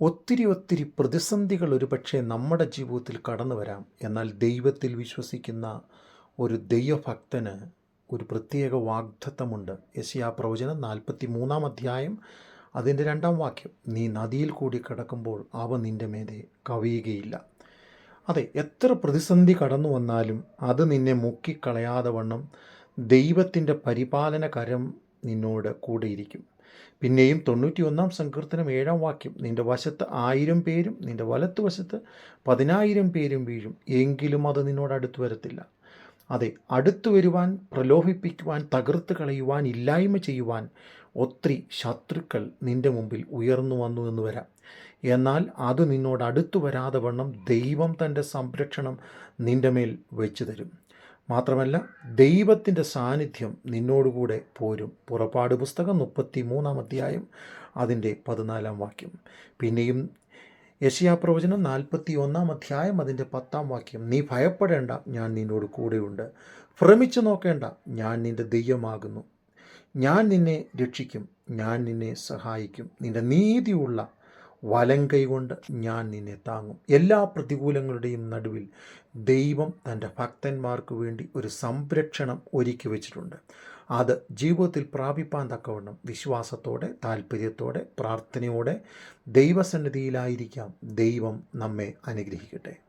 ഒത്തിരി ഒത്തിരി പ്രതിസന്ധികൾ ഒരുപക്ഷെ നമ്മുടെ ജീവിതത്തിൽ കടന്നു വരാം. എന്നാൽ ദൈവത്തിൽ വിശ്വസിക്കുന്ന ഒരു ദൈവഭക്തന് ഒരു പ്രത്യേക വാഗ്ദത്തമുണ്ട്. യശയാ പ്രവചനം നാൽപ്പത്തി മൂന്നാം അധ്യായം അതിന്റെ രണ്ടാം വാക്യം. നീ നദിയിൽ കൂടി കിടക്കുമ്പോൾ അവ നിന്റെ മേലെ കവിയുകയില്ല. അതെ എത്ര പ്രതിസന്ധി കടന്നു വന്നാലും അത് നിന്നെ മുക്കിക്കളയാതെ വണ്ണം ദൈവത്തിന്റെ പരിപാലന കരം നിന്നോട് കൂടെയിരിക്കും. പിന്നെയും തൊണ്ണൂറ്റി ഒന്നാം സങ്കീർത്തനം ഏഴാം വാക്യം നിന്റെ വശത്ത് ആയിരം പേരും നിന്റെ വലത്ത് വശത്ത് പതിനായിരം പേരും വീഴും. എങ്കിലും അത് നിന്നോട് അടുത്തു വരത്തില്ല. അതെ അടുത്തു വരുവാൻ പ്രലോഭിപ്പിക്കുവാൻ തകർത്ത് കളയുവാൻ ഇല്ലായ്മ ചെയ്യുവാൻ ഒത്തിരി ശത്രുക്കൾ നിന്റെ മുമ്പിൽ ഉയർന്നു വന്നു എന്ന് വരാം. എന്നാൽ അത് നിന്നോട് അടുത്തു വരാതെ വണ്ണം ദൈവം തന്റെ സംരക്ഷണം നിന്റെ മേൽ വെച്ചു തരും മാത്രമല്ല ദൈവത്തിന്റെ സാന്നിധ്യം നിന്നോടുകൂടെ പോരും. പുറപ്പാട് പുസ്തകം മുപ്പത്തി മൂന്നാം അധ്യായം അതിന്റെ പതിനാലാം വാക്യം. പിന്നെയും യശയാ പ്രവചനം നാൽപ്പത്തി ഒന്നാം അധ്യായം അതിന്റെ പത്താം വാക്യം. നീ ഭയപ്പെടേണ്ട ഞാൻ നിന്നോട് കൂടെയുണ്ട്. ഭ്രമിച്ചു നോക്കേണ്ട ഞാൻ നിന്റെ ദൈവമാകുന്നു. ഞാൻ നിന്നെ രക്ഷിക്കും ഞാൻ നിന്നെ സഹായിക്കും. നിന്റെ നീതിയുള്ള വലം കൈകൊണ്ട് ഞാൻ നിന്നെ താങ്ങും. എല്ലാ പ്രതികൂലങ്ങളുടെയും നടുവിൽ ദൈവം തന്റെ ഭക്തന്മാർക്ക് വേണ്ടി ഒരു സംരക്ഷണം ഒരുക്കി വച്ചിട്ടുണ്ട്. അത് ജീവിതത്തിൽ പ്രാപിപ്പാൻ തക്കവണ്ണം വിശ്വാസത്തോടെ താല്പര്യത്തോടെ പ്രാർത്ഥനയോടെ ദൈവസന്നിധിയിലായിരിക്കാം ദൈവം നമ്മെ അനുഗ്രഹിക്കട്ടെ.